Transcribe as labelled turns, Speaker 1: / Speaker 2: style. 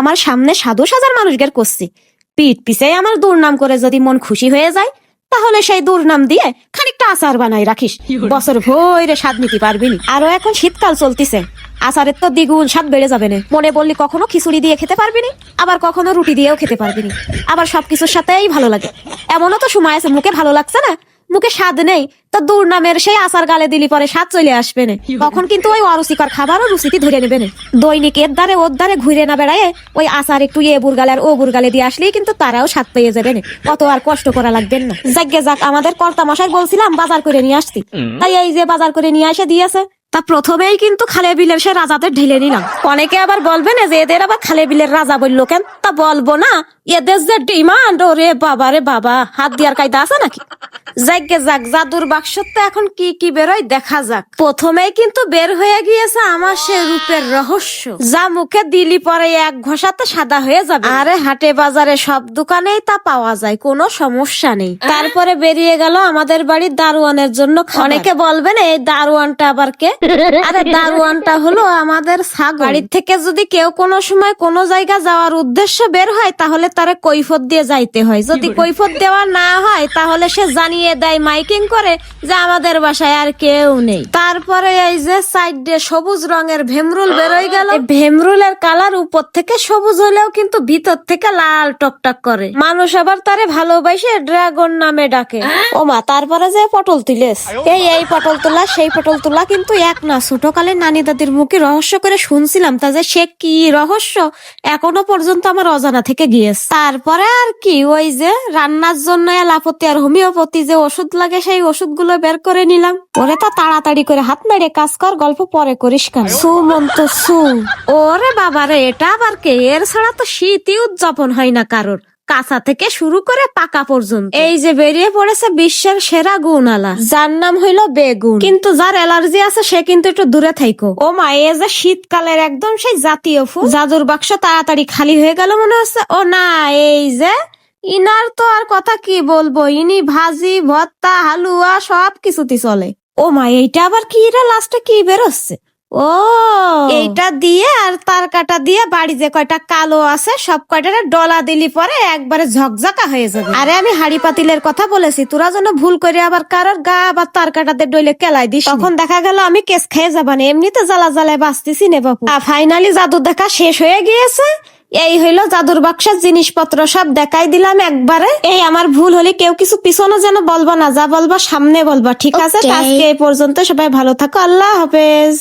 Speaker 1: আমার সামনে সাধু সাজার মানুষদের করছি। পিঠ পিছে আমার দুর্নাম করে যদি মন খুশি হয়ে যায় তাহলে সেই দুর্নাম দিয়ে খানিকটা আচার বানাই রাখিস। বছর ভরে স্বাদ নিতে পারবি আরও এখন শীতকাল চলতিছে। আচারের তো দ্বিগুণ স্বাদ বেড়ে যাবে না। মনে বললি কখনো খিচুড়ি দিয়ে খেতে পারবি নি আবার কখনো রুটি দিয়েও খেতে পারবি নি। আবার সবকিছুর সাথেই ভালো লাগে। এমনও তো সময় আছে মুখে ভালো লাগছে না? মুখে স্বাদ নেই তো দুর্নামের সেই আচার গালে দিলি পরে স্বাদ চলে আসবে না। তখন কিন্তু ওই অরুচিকর খাবারও রুচিতে ধরে নেবে না। দৈনিক এর দ্বারে ওর দ্বারে ঘুরে না বেড়ায় ওই আচার একটু এ বুরগালে আর ও বুরগালে দিয়ে আসলেই কিন্তু তারাও স্বাদ পেয়ে যাবে না। কত আর কষ্ট করা লাগবে না। যাকে যাক আমাদের কর্তা মশাই বলছিলাম বাজার করে নিয়ে আসতি। তাই এই যে বাজার করে নিয়ে এসে দিয়েছে। তা প্রথমেই কিন্তু খালে বিলের সে রাজাদের ঢেলে নিলাম। অনেকে আবার বলবে না যে এদের আবার খালে বিলের রাজা বলল কেন? তা বলব না এদের যে ডিমান্ড ওরে বাবা রে বাবা হাত দিয়ার কায়দা আছে নাকি? যাকে যাক, জাদুর বাক্স তো এখন কি কি বেরোয় দেখা যাক। প্রথমেই কিন্তু বের হয়ে গিয়েছে আমার সে রূপের রহস্য। যা মুখে দিলি পরে এক ঘষাতে সাদা হয়ে যাবে। আরে হাটে বাজারে সব দোকানেই তা পাওয়া যায়, কোনো সমস্যা নেই। তারপরে বেরিয়ে গেল আমাদের বাড়ির দারোয়ানের জন্য অনেকে বলবেন, এই দারোয়ানটা আবার কে? আরে দারোয়ানটা হলো আমাদের ছাগল। বাড়ির থেকে যদি কেউ কোনো সময় কোনো জায়গা যাওয়ার উদ্দেশ্য বের হয়, তাহলে তারে কৈফত দিয়ে যাইতে হয়। যদি কৈফত দেওয়া না হয়, তাহলে সে জানিয়ে দেয় মাইকিং করে যে আমাদের বাসায় আর কেউ নেই। তারপরে এই যে সাইডে সবুজ রঙের ভেমরুল বেরোয় গেল। ভেমরুলের কালার উপর থেকে সবুজ হলেও কিন্তু ভিতর থেকে লাল টকটক করে। মানুষ আবার তারে ভালোবাসে, ড্রাগন নামে ডাকে। ও মা, তারপরে যে পটল তুলেস এই এই পটল তোলা, সেই পটল তোলা কিন্তু এক না। ছোটকালে নানি দাদির মুখে রহস্য করে শুনছিলাম তা যে সে কি রহস্য? এখনও পর্যন্ত আমার অজানা থেকে গিয়েছে। তারপরে আর কি, ওই যে রান্নার জন্য এলাপতি আর হোমিওপ্যাথি যে ওষুধ লাগে সেই ওষুধগুলো বের করে নিলাম। ওরে তা তাড়াতাড়ি করে হাত মেরে কাজ কর গল্প পরে করিস কেন? সু মন্ত সু। ওরে বাবারে এটা আবার কে? এর ছাড়া তো শীতই উদযাপন হয় না কারোর। কাঁচা থেকে শুরু করে পাকা পর্যন্ত। এই যে বেরিয়ে পড়েছে বিশ্বের সেরা গুণালা। যার নাম হইল বেগুন। কিন্তু যার অ্যালার্জি আছে সে কিন্তু একটু দূরে থাইকো। ও মা এ যে শীতকালের একদম সেই জাতীয় ফুল। জাদুর বাক্স তাড়াতাড়ি খালি হয়ে গেল মনে হচ্ছে। ও না এই যে ইনার তো আর কথা কি বলব? ইনি ভাজি, ভর্তা, হালুয়া, সব কিছুতে চলে। ও মা, এইটা আবার কি? রে লাস্টে কি বেরোচ্ছে? ও, এইটা দিয়ে আর তার কাটা দিয়ে বাড়ি যে কয়টা কালো আছে, সব কয়টারে ডলা দিলি পরে একবারে ঝকঝকা হয়ে যাবে। আরে আমি হাড়ি পাতিলের কথা বলেছি, তোরা যেন ভুল করে আবার কারোর গা আবার তার কাটাতে ডইলে কেলাই দিস তখন দেখা গেল আমি কেস খেয়ে যাবানি, এমনিতে জ্বালা জ্বালায় বাঁচতেছি নে বাপু। ফাইনালি জাদু দেখা শেষ হয়ে গিয়েছে। এই হইল জাদুর বাক্সের জিনিসপত্র সব দেখাই দিলাম একবারে। এই আমার ভুল হলে কেউ কিছু পিছনে যেন বলব না যা বলব সামনে বলব ঠিক আছে? আজকে এই পর্যন্ত সবাই ভালো থাকো আল্লাহ হাফেজ।